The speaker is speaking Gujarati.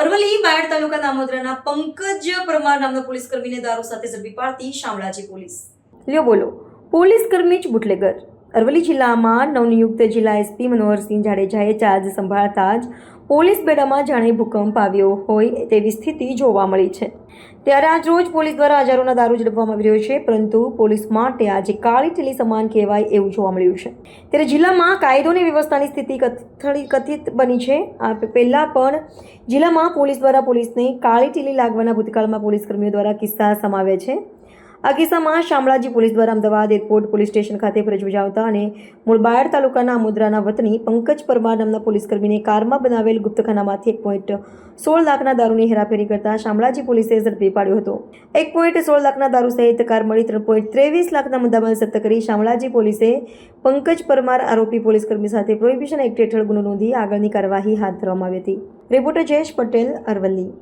અરવલ્લી, બાયડ તાલુકા દામોદરાના પંકજ પરમાર નામના પોલીસ કર્મીને દારૂ સાથે ઝડપી પાડતી શામળાજી પોલીસ. લ્યો બોલો, પોલીસ કર્મી જ બુટલેગર. અરવલ્લી જિલ્લામાં નવનિયુક્ત જિલ્લા એસપી મનોહરસિંહ જાડેજાએ ચાર્જ સંભાળતા જ પોલીસ બેડામાં જાણે ભૂકંપ આવ્યો હોય તેવી સ્થિતિ જોવા મળી છે. ત્યારે આજ રોજ પોલીસ દ્વારા હજારોના દારૂ ઝડપવામાં આવી રહ્યો છે, પરંતુ પોલીસ માટે આજે કાળી ટીલી સમાન કહેવાય એવું જોવા મળ્યું છે. ત્યારે જિલ્લામાં કાયદોની વ્યવસ્થાની સ્થિતિ કથળી કથિત બની છે. આ પહેલાં પણ જિલ્લામાં પોલીસ દ્વારા પોલીસને કાળી ટીલી લાગવાના ભૂતકાળમાં પોલીસ કર્મીઓ દ્વારા કિસ્સા સમાવે છે. આ કિસ્સામાં શામળાજી પોલીસ દ્વારા અમદાવાદ એરપોર્ટ પોલીસ સ્ટેશન ખાતે ફરજ બજાવતા અને મૂળ બાયડ તાલુકાના મુદ્રાના વતની પંકજ પરમાર નામના પોલીસ કર્મીને કારમાં બનાવેલ ગુપ્તખાનામાંથી એક પોઈન્ટ સોળ લાખના દારૂની હેરાફેરી કરતા શામળાજી પોલીસે ઝડપી પાડ્યો હતો. એક પોઈન્ટ સોળ લાખના દારૂ સહિત કાર મળી ત્રણ પોઈન્ટ ત્રેવીસ લાખના મુદ્દામાલ જપ્ત કરી શામળાજી પોલીસે પંકજ પરમાર આરોપી પોલીસ કર્મી સાથે પ્રોહિબિશન એક્ટ હેઠળ ગુનો નોંધી આગળની કાર્યવાહી હાથ ધરવામાં આવી હતી. રિપોર્ટર જયેશ પટેલ, અરવલ્લી.